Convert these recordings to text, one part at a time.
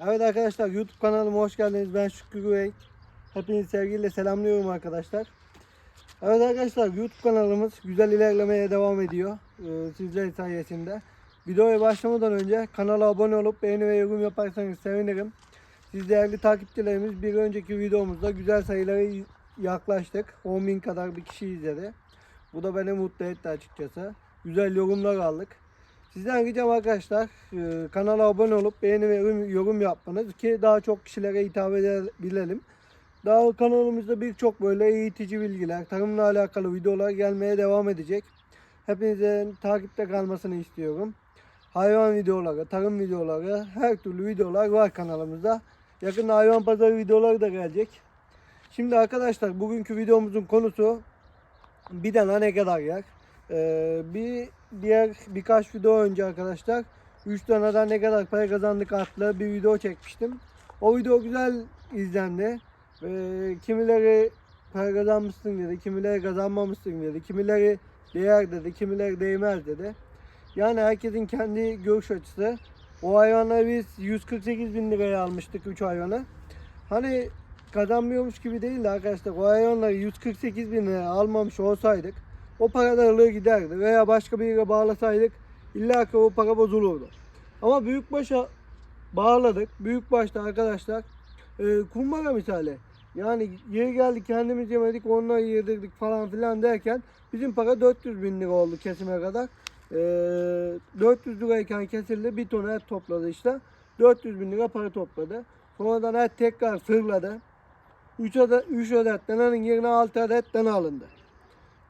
Evet arkadaşlar YouTube kanalıma hoş geldiniz. Ben Şükrü Güvenk. Hepinizi sevgiyle selamlıyorum arkadaşlar. Evet arkadaşlar YouTube kanalımız güzel ilerlemeye devam ediyor. Ee, sizler sayesinde. Videoya başlamadan önce kanala abone olup beğeni ve yorum yaparsanız sevinirim. Siz değerli takipçilerimiz bir önceki videomuzda güzel sayılara yaklaştık. 10.000 kadar bir kişi izledi. Bu da beni mutlu etti açıkçası. Güzel yorumlar aldık. Sizden ricam arkadaşlar e, kanala abone olup beğeni ve yorum- yapmanız ki daha çok kişilere hitap edebilelim. Daha kanalımızda birçok böyle eğitici bilgiler, tarımla alakalı videolar gelmeye devam edecek. Hepinizin takipte kalmasını istiyorum. Hayvan videoları, tarım videoları, her türlü videolar var kanalımızda. Yakında hayvan pazarı videoları da gelecek. Şimdi arkadaşlar bugünkü videomuzun konusu bir dana ne kadar yer? Ee, bir diğer birkaç video önce arkadaşlar 3 danada ne kadar para kazandık adlı bir video çekmiştim. O video güzel izlendi. Ve kimileri para kazanmışsın dedi, kimileri kazanmamışsın dedi, kimileri değer dedi, kimileri değmez dedi. Yani herkesin kendi görüş açısı. O hayvanları biz 148 bin liraya almıştık 3 hayvanı. Hani kazanmıyormuş gibi değil de arkadaşlar o hayvanları 148 bin liraya almamış olsaydık o para alır giderdi veya başka bir yere bağlasaydık illa ki o para bozulurdu. Ama büyükbaşa bağladık. Büyükbaşta arkadaşlar e, kumbara misali. Yani yeri geldi kendimiz yemedik onları yedirdik falan filan derken bizim para 400 bin lira oldu kesime kadar. E, 400 lirayken kesildi bir ton et topladı işte. 400 bin lira para topladı. Sonradan et tekrar fırladı. 3 adet, 3 adet dananın yerine 6 adet dana alındı.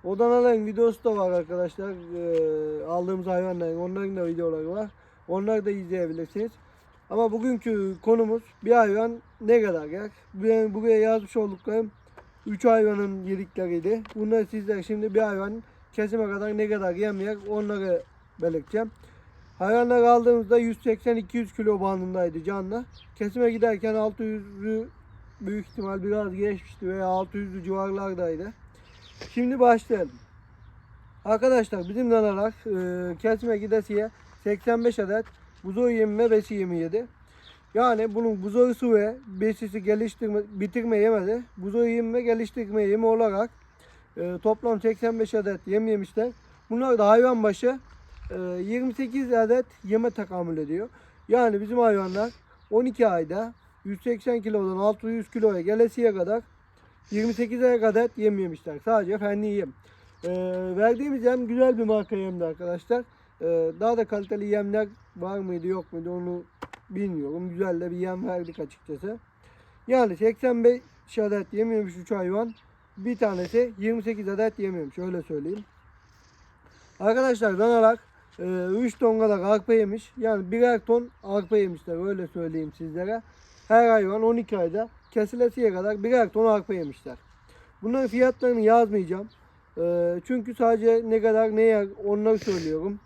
O danaların videosu da var arkadaşlar. Ee, aldığımız hayvanların onların da videoları var. Onları da izleyebilirsiniz. Ama bugünkü konumuz bir hayvan ne kadar yer? Ben buraya yazmış olduklarım 3 hayvanın yedikleriydi. Bunları sizler şimdi bir hayvan kesime kadar ne kadar yem yer onları belirteceğim. Hayvanlar aldığımızda 180-200 kilo bandındaydı canlı. Kesime giderken 600'ü büyük ihtimal biraz geçmişti veya 600'lü civarlardaydı. Şimdi başlayalım. Arkadaşlar bizim danalar e, kesime gidesiye 85 adet buzoy yemi ve besi yemi yedi. Yani bunun buzoyusu ve besisi geliştirme, bitirme yemedi. Buzoy yemi ve geliştirme yemi olarak e, toplam 85 adet yem yemişler. Bunlar da hayvan başı e, 28 adet yeme takamül ediyor. Yani bizim hayvanlar 12 ayda 180 kilodan 600 kiloya gelesiye kadar 28 adet yem yemişler. Sadece fenli yem. Ee, verdiğimiz yem güzel bir marka yemdi arkadaşlar. Ee, daha da kaliteli yemler var mıydı yok muydu onu bilmiyorum. Güzel de bir yem verdik açıkçası. Yani 85 adet yem yemiş 3 hayvan. Bir tanesi 28 adet yem yemiş. Öyle söyleyeyim. Arkadaşlar danalar 3 ton kadar arpa yemiş. Yani birer ton arpa yemişler. Öyle söyleyeyim sizlere. Her hayvan 12 ayda kesilesiye kadar birer ton arpa yemişler. Bunların fiyatlarını yazmayacağım. Ee, çünkü sadece ne kadar ne yer onları söylüyorum.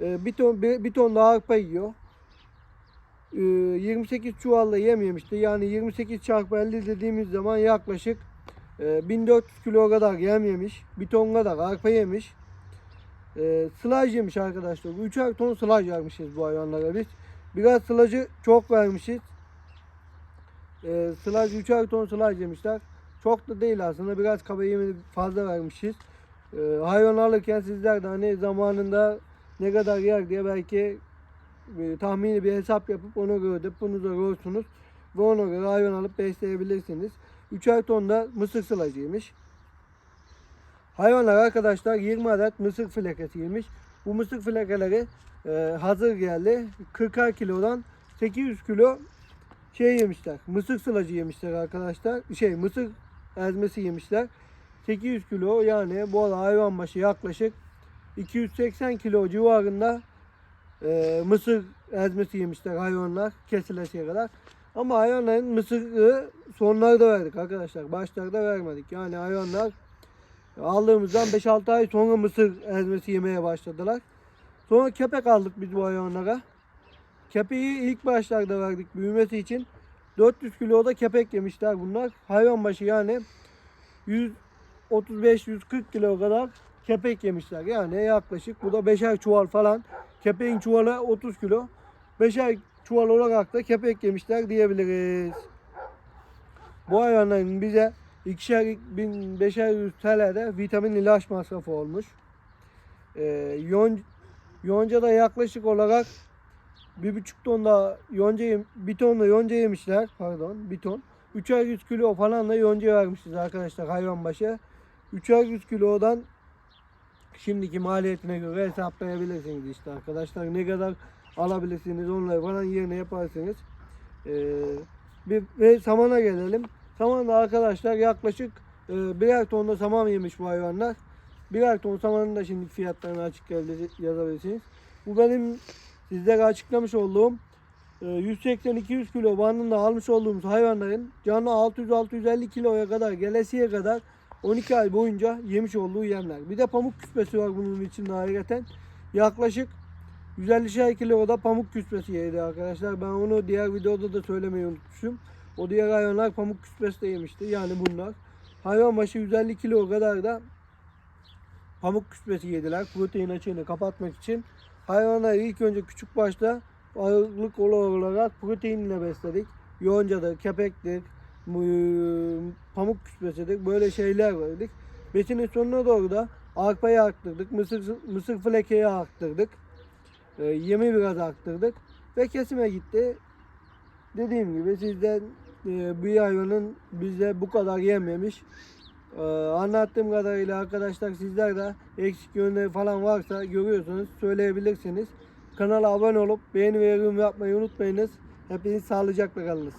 Ee, bir ton bir, bir ton da arpa yiyor. Ee, 28 çuvalla yem yemişti. Yani 28 çarpı 50 dediğimiz zaman yaklaşık e, 1400 kilo kadar yem yemiş. Bir ton kadar arpa yemiş. Ee, sılaj yemiş arkadaşlar. 3'er ton sılaj vermişiz bu hayvanlara biz. Biraz sılacı çok vermişiz. E, sılaj 3'er ton sılaj yemişler. Çok da değil aslında. Biraz kaba yemi fazla vermişiz. E, hayvan alırken sizler de hani zamanında ne kadar yer diye belki e, tahmini bir hesap yapıp ona göre deponuza koyursunuz. Ve ona göre hayvan alıp besleyebilirsiniz. 3'er ton da mısır sılajı yemiş. Hayvanlar arkadaşlar 20 adet mısır filekesi yemiş. Bu mısır filekeleri e, hazır geldi. 40'ar kilodan 800 kilo şey yemişler. Mısır sılacı yemişler arkadaşlar. Şey mısır ezmesi yemişler. 800 kilo yani bu hayvan başı yaklaşık 280 kilo civarında e, mısır ezmesi yemişler hayvanlar kesilesiye kadar. Ama hayvanların mısırı sonlarda verdik arkadaşlar. Başlarda vermedik. Yani hayvanlar aldığımızdan 5-6 ay sonra mısır ezmesi yemeye başladılar. Sonra kepek aldık biz bu hayvanlara. Kepeği ilk başlarda verdik büyümesi için. 400 kiloda kepek yemişler bunlar. Hayvan başı yani 135-140 kilo kadar kepek yemişler. Yani yaklaşık bu da 5'er çuval falan. Kepeğin çuvalı 30 kilo. 5'er çuval olarak da kepek yemişler diyebiliriz. Bu hayvanların bize ikişer bin beşer yüz TL'de vitamin ilaç masrafı olmuş. Ee, yon, yonca da yaklaşık olarak bir buçuk ton da yonca bir ton da yonca yemişler pardon bir ton. Üçer yüz kilo falan da yonca vermişiz arkadaşlar hayvan başı. Üçer yüz kilodan şimdiki maliyetine göre hesaplayabilirsiniz işte arkadaşlar. Ne kadar alabilirsiniz onları falan yerine yaparsınız. Ee, bir, ve samana gelelim. Saman da arkadaşlar yaklaşık e, birer ton da saman yemiş bu hayvanlar. Birer ton samanın da şimdi fiyatlarını açık yazabilirsiniz. Bu benim sizlere açıklamış olduğum e, 180-200 kilo bandında almış olduğumuz hayvanların canlı 600-650 kiloya kadar gelesiye kadar 12 ay boyunca yemiş olduğu yemler. Bir de pamuk küspesi var bunun içinde ayrıca. Yaklaşık 150 kilo da pamuk küspesi yedi arkadaşlar. Ben onu diğer videoda da söylemeyi unutmuşum. O diğer hayvanlar pamuk küspesi de yemişti. Yani bunlar. Hayvan başı 150 kilo kadar da pamuk küspesi yediler. Protein açığını kapatmak için. Hayvanları ilk önce küçük başta ağırlık olarak proteinle besledik. Yoncadır, kepektir, mu- pamuk küspesidir. Böyle şeyler verdik. Besinin sonuna doğru da arpayı arttırdık. Mısır, mısır flekeyi arttırdık. E, yemi biraz arttırdık. Ve kesime gitti. Dediğim gibi sizden e, bu hayvanın bize bu kadar yememiş. E, anlattığım kadarıyla arkadaşlar sizler de eksik yönleri falan varsa görüyorsunuz söyleyebilirsiniz. Kanala abone olup beğeni ve yorum yapmayı unutmayınız. Hepiniz sağlıcakla kalınız.